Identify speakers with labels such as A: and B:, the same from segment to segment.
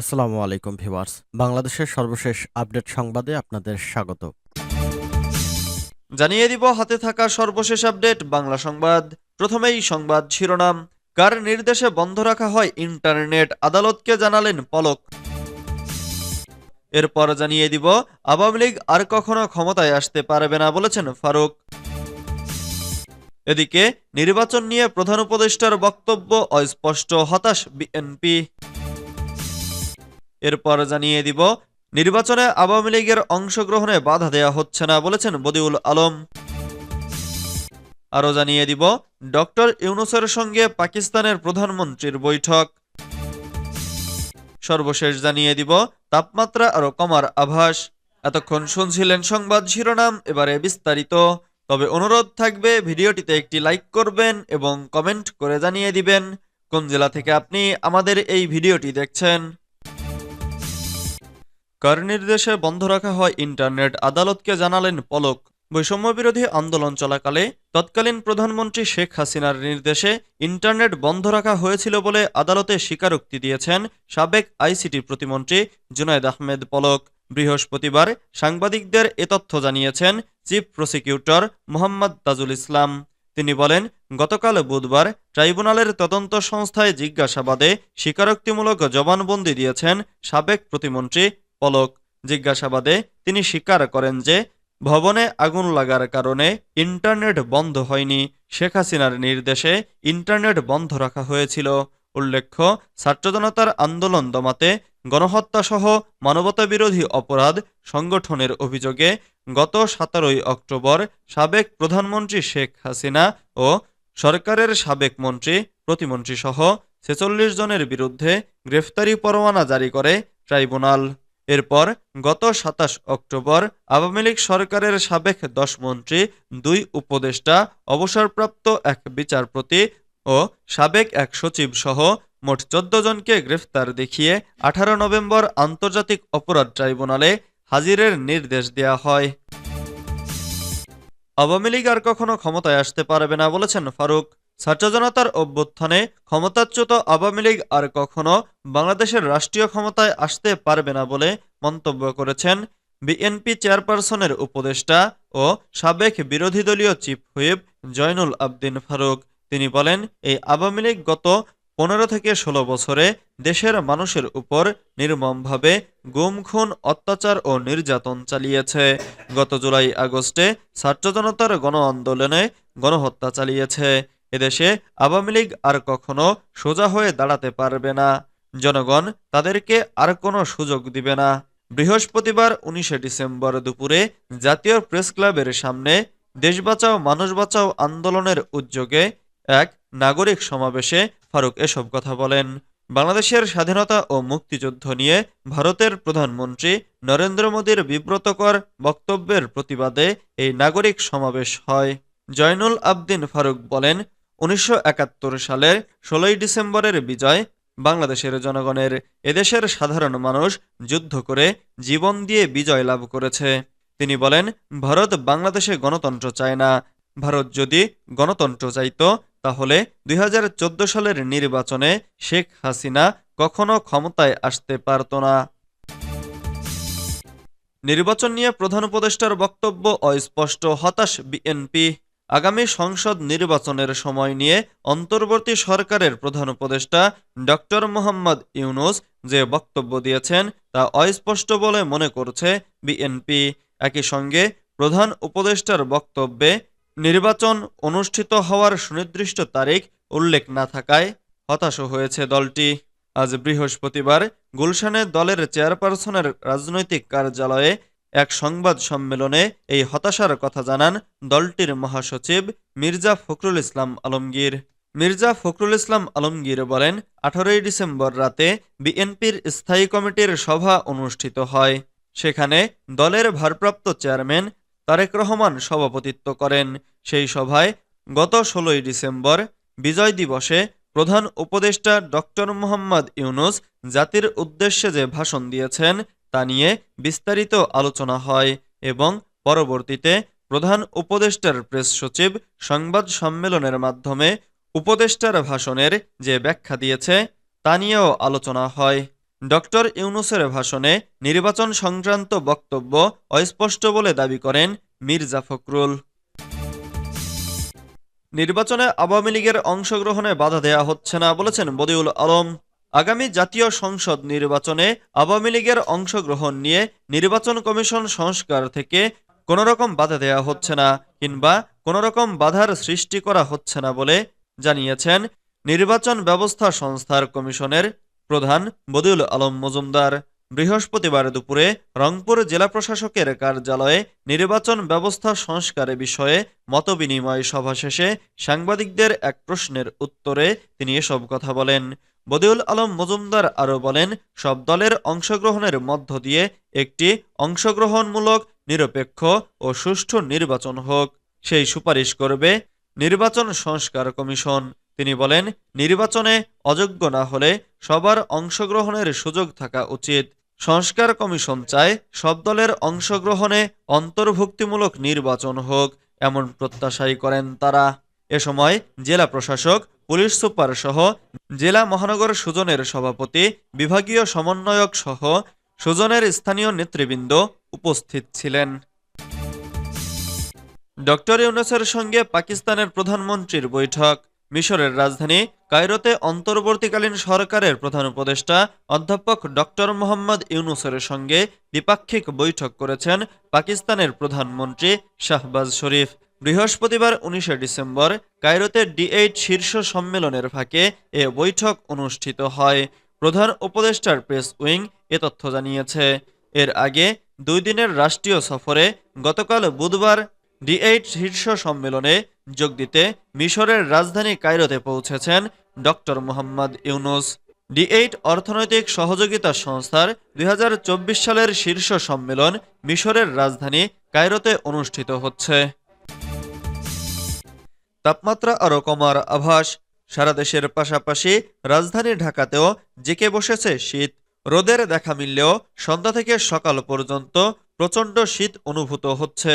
A: আসসালামু আলাইকুম, ভিউয়ার্স। বাংলাদেশের সর্বশেষ আপডেট সংবাদে আপনাদের স্বাগত।
B: জানিয়ে দিব, হাতে থাকা সর্বশেষ আপডেট, বাংলা সংবাদ। প্রথমেই সংবাদ শিরোনাম। কার নির্দেশে বন্ধ রাখা হয় ইন্টারনেট? আদালতকে জানালেন পলক। এরপর জানিয়ে দিব, আওয়ামী লীগ আর কখনো ক্ষমতায় আসতে পারবে না বলেছেন ফারুক। এদিকে, নির্বাচন নিয়ে প্রধান উপদেষ্টার বক্তব্য, অস্পষ্ট হতাশ বিএনপি। এরপর জানিয়ে দিব, নির্বাচনে আওয়ামী লীগের অংশগ্রহণে বাধা দেয়া হচ্ছে না বলেছেন বদিউল আলম। আরও জানিয়ে দিব, ডক্টর ইউনুসের সঙ্গে পাকিস্তানের প্রধানমন্ত্রীর বৈঠক। সর্বশেষ জানিয়ে দিব, তাপমাত্রা আরও কমার আভাস। এতক্ষণ শুনছিলেন সংবাদ শিরোনাম, এবারে বিস্তারিত। তবে অনুরোধ থাকবে, ভিডিওটিতে একটি লাইক করবেন এবং কমেন্ট করে জানিয়ে দিবেন। কোন জেলা থেকে আপনি আমাদের এই ভিডিওটি দেখছেন? কর নির্দেশে বন্ধ রাখা হয় ইন্টারনেট, আদালতকে জানালেন পলক। বৈষম্য বিরোধী আন্দোলন চলাকালে তৎকালীন প্রধানমন্ত্রী শেখ হাসিনার নির্দেশে ইন্টারনেট বন্ধ রাখা হয়েছিল বলে আদালতে স্বীকারোক্তি দিয়েছেন সাবেক আইসিটি প্রতিমন্ত্রী জুনায়দ আহমেদ পলক। বৃহস্পতিবার সাংবাদিকদের এ তথ্য জানিয়েছেন চিফ প্রসিকিউটর মোহাম্মদ তাজুল ইসলাম। তিনি বলেন, গতকাল বুধবার ট্রাইব্যুনালের তদন্ত সংস্থায় জিজ্ঞাসাবাদে স্বীকারোক্তিমূলক জবানবন্দি দিয়েছেন সাবেক প্রতিমন্ত্রী পলক জিজ্ঞাসাবাদে তিনি স্বীকার করেন যে, ভবনে আগুন লাগার কারণে ইন্টারনেট বন্ধ হয়নি। শেখ হাসিনার নির্দেশে ইন্টারনেট বন্ধ রাখা হয়েছিল। উল্লেখ্য, ছাত্রজনতার আন্দোলন দমাতে গণহত্যাসহ মানবতাবিরোধী অপরাধ সংগঠনের অভিযোগে গত সতেরোই অক্টোবর সাবেক প্রধানমন্ত্রী শেখ হাসিনা ও সরকারের সাবেক মন্ত্রী প্রতিমন্ত্রী সহ ছেচল্লিশ জনের বিরুদ্ধে গ্রেফতারি পরোয়ানা জারি করে ট্রাইব্যুনাল। এরপর গত সাতাশ অক্টোবর আওয়ামী লীগ সরকারের সাবেক দশ মন্ত্রী, দুই উপদেষ্টা, অবসরপ্রাপ্ত এক বিচারপতি ও সাবেক এক সচিব সহ মোট চোদ্দ জনকে গ্রেফতার দেখিয়ে আঠারো নভেম্বর আন্তর্জাতিক অপরাধ ট্রাইব্যুনালে হাজিরের নির্দেশ দেয়া হয়। আওয়ামী লীগ আর কখনো ক্ষমতায় আসতে পারবে না বলেছেন ফারুক। জনতার অভ্যুত্থানে ক্ষমতাচ্যুত আওয়ামী লীগ আর কখনো বাংলাদেশের রাষ্ট্রীয় ক্ষমতায় আসতে পারবে না বলে মন্তব্য করেছেন বিএনপি চেয়ারপারসনের উপদেষ্টা ও সাবেক বিরোধী দলীয় চিফ হুইপ জয়নুল আবদিন ফারুক। তিনি বলেন, এই আওয়ামী লীগ গত পনেরো থেকে ষোলো বছরে দেশের মানুষের উপর নির্মমভাবে গুম খুন অত্যাচার ও নির্যাতন চালিয়েছে। গত জুলাই আগস্টে ছাত্র জনতার গণ আন্দোলনে গণহত্যা চালিয়েছে। এদেশে আওয়ামী লীগ আর কখনো সোজা হয়ে দাঁড়াতে পারবে না। জনগণ তাদেরকে আর কোনো সুযোগ দিবে না। বৃহস্পতিবার উনিশে ডিসেম্বর দুপুরে জাতীয় প্রেস ক্লাবের সামনে দেশ বাঁচাও, মানুষ বাঁচাও আন্দোলনের উদ্যোগে এক নাগরিক সমাবেশে ফারুক এসব কথা বলেন। বাংলাদেশের স্বাধীনতা ও মুক্তিযুদ্ধ নিয়ে ভারতের প্রধানমন্ত্রী নরেন্দ্র মোদীর বিব্রতকর বক্তব্যের প্রতিবাদে এই নাগরিক সমাবেশ হয়। জয়নুল আবদিন ফারুক বলেন উনিশশো একাত্তর সালের ষোলোই ডিসেম্বরের বিজয় বাংলাদেশের জনগণের এদেশের সাধারণ মানুষ যুদ্ধ করে জীবন দিয়ে বিজয় লাভ করেছে। তিনি বলেন, ভারত বাংলাদেশে গণতন্ত্র চায় না। ভারত যদি গণতন্ত্র চাইত, তাহলে দুই হাজার চোদ্দ সালের নির্বাচনে শেখ হাসিনা কখনো ক্ষমতায় আসতে পারত না। নির্বাচন নিয়ে প্রধান উপদেষ্টার বক্তব্য অস্পষ্ট, হতাশ বিএনপি। আগামী সংসদ নির্বাচনের সময় নিয়ে অন্তর্বর্তী সরকারের প্রধান উপদেষ্টা ডক্টর মোহাম্মদ ইউনুস যে বক্তব্য দিয়েছেন তা অস্পষ্ট বলে মনে করছে বিএনপি। একই সঙ্গে প্রধান উপদেষ্টার বক্তব্যে নির্বাচন অনুষ্ঠিত হওয়ার সুনির্দিষ্ট তারিখ উল্লেখ না থাকায় হতাশ হয়েছে দলটি। আজ বৃহস্পতিবার গুলশানে দলের চেয়ারপারসনের রাজনৈতিক কার্যালয়ে এক সংবাদ সম্মেলনে এই হতাশার কথা জানান দলটির মহাসচিব মির্জা ফখরুল ইসলাম আলমগীর। মির্জা ফখরুল ইসলাম আলমগীর বলেন, আঠারোই ডিসেম্বর রাতে বিএনপির স্থায়ী কমিটির সভা অনুষ্ঠিত হয়। সেখানে দলের ভারপ্রাপ্ত চেয়ারম্যান তারেক রহমান সভাপতিত্ব করেন। সেই সভায় গত ষোলোই ডিসেম্বর বিজয় দিবসে প্রধান উপদেষ্টা ডক্টর মোহাম্মদ ইউনুস জাতির উদ্দেশ্যে যে ভাষণ দিয়েছেন তা নিয়ে বিস্তারিত আলোচনা হয় এবং পরবর্তীতে প্রধান উপদেষ্টার প্রেস সচিব সংবাদ সম্মেলনের মাধ্যমে উপদেষ্টার ভাষণের যে ব্যাখ্যা দিয়েছে, তা নিয়েও আলোচনা হয়। ডক্টর ইউনুসের ভাষণে নির্বাচন সংক্রান্ত বক্তব্য অস্পষ্ট বলে দাবি করেন মির্জা ফখরুল। নির্বাচনে আওয়ামী লীগের অংশগ্রহণে বাধা দেয়া হচ্ছে না বলেছেন বদিউল আলম। আগামী জাতীয় সংসদ নির্বাচনে আওয়ামী লীগের অংশগ্রহণ নিয়ে নির্বাচন কমিশন সংস্কার থেকে কোনো রকম বাধা দেয়া হচ্ছে না কিংবা কোনো রকম বাধার সৃষ্টি করা হচ্ছে না বলে জানিয়েছেন নির্বাচন ব্যবস্থা সংস্থার কমিশনের প্রধান বদিউল আলম মজুমদার। বৃহস্পতিবার দুপুরে রংপুর জেলা প্রশাসকের কার্যালয়ে নির্বাচন ব্যবস্থা সংস্কারের বিষয়ে মতবিনিময় সভা শেষে সাংবাদিকদের এক প্রশ্নের উত্তরে তিনি এসব কথা বলেন। বদিউল আলম মজুমদার আরও বলেন, সব দলের অংশগ্রহণের মধ্য দিয়ে একটি অংশগ্রহণমূলক, নিরপেক্ষ ও সুষ্ঠু নির্বাচন হোক। সেই সুপারিশ করবে নির্বাচন সংস্কার কমিশন। তিনি বলেন, নির্বাচনে অযোগ্য না হলে সবার অংশগ্রহণের সুযোগ থাকা উচিত। সংস্কার কমিশন চায় সব দলের অংশগ্রহণে অন্তর্ভুক্তিমূলক নির্বাচন হোক, এমন প্রত্যাশাই করেন তারা। এ সময় জেলা প্রশাসক পুলিশ সুপার সহ জেলা মহানগর সুজনের সভাপতি, বিভাগীয় সমন্বয়ক সহ সুজনের স্থানীয় নেতৃবৃন্দ উপস্থিত ছিলেন। ডক্টর ইউনুসের সঙ্গে পাকিস্তানের প্রধানমন্ত্রীর বৈঠক। মিশরের রাজধানী কায়রোতে অন্তর্বর্তীকালীন সরকারের প্রধান উপদেষ্টা অধ্যাপক ডক্টর মোহাম্মদ ইউনুসের সঙ্গে দ্বিপাক্ষিক বৈঠক করেছেন পাকিস্তানের প্রধানমন্ত্রী শাহবাজ শরীফ। বৃহস্পতিবার উনিশে ডিসেম্বর কায়রোতে ডি এইট শীর্ষ সম্মেলনের ফাঁকে এ বৈঠক অনুষ্ঠিত হয়। প্রধান উপদেষ্টার প্রেস উইং এ তথ্য জানিয়েছে। এর আগে দুই দিনের রাষ্ট্রীয় সফরে গতকাল বুধবার ডি এইট শীর্ষ সম্মেলনে যোগ দিতে মিশরের রাজধানী কায়রোতে পৌঁছেছেন doctor Mohammad Yunus. D eight অর্থনৈতিক সহযোগিতা সংস্থার দুই হাজার চব্বিশ সালের শীর্ষ সম্মেলন মিশরের রাজধানী কায়রোতে অনুষ্ঠিত হচ্ছে। তাপমাত্রা আরও কমার আভাস। সারা দেশের পাশাপাশি রাজধানী ঢাকাতেও জেকে বসেছে শীত। রোদের দেখা মিললেও সন্ধ্যা থেকে সকাল পর্যন্ত প্রচণ্ড শীত অনুভূত হচ্ছে।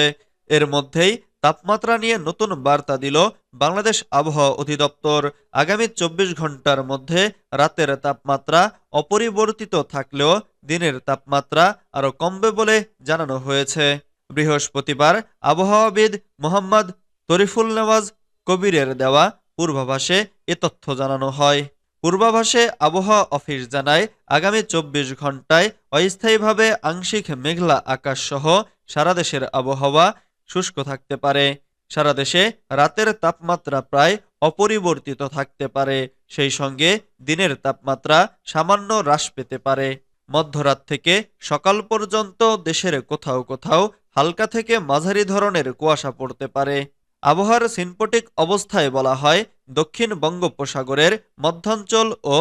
B: এর মধ্যেই তাপমাত্রা নিয়ে নতুন বার্তা দিল বাংলাদেশ আবহাওয়া অধিদপ্তর। আগামী চব্বিশ ঘণ্টার মধ্যে রাতের তাপমাত্রা অপরিবর্তিত থাকলেও দিনের তাপমাত্রা আরও কমবে বলে জানানো হয়েছে। বৃহস্পতিবার আবহাওয়াবিদ মোহাম্মদ তরিফুল নেওয়াজ কবিরের দেওয়া পূর্বাভাসে এ তথ্য জানানো হয়। পূর্বাভাসে আবহাওয়া অফিস জানায়, আগামী চব্বিশ ঘন্টায় অস্থায়ীভাবে আংশিক মেঘলা আকাশ সহ সারা দেশের আবহাওয়া শুষ্ক থাকতে পারে। সারা দেশে রাতের তাপমাত্রা প্রায় অপরিবর্তিত থাকতে পারে। সেই সঙ্গে দিনের তাপমাত্রা সামান্য হ্রাস পেতে পারে। মধ্যরাত থেকে সকাল পর্যন্ত দেশের কোথাও কোথাও হালকা থেকে মাঝারি ধরনের কুয়াশা পড়তে পারে। আবহাওয়ার সিনপোটিক অবস্থায় বলা হয়, দক্ষিণ বঙ্গোপসাগরের মধ্যাঞ্চল ও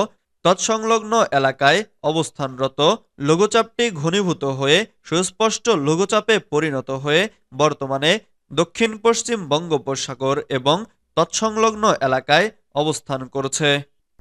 B: তৎসংলগ্ন এলাকায় অবস্থানরত লঘুচাপটি ঘনীভূত হয়ে সুস্পষ্ট লঘুচাপে পরিণত হয়ে বর্তমানে দক্ষিণ পশ্চিম বঙ্গোপসাগর এবং তৎসংলগ্ন এলাকায় অবস্থান করছে।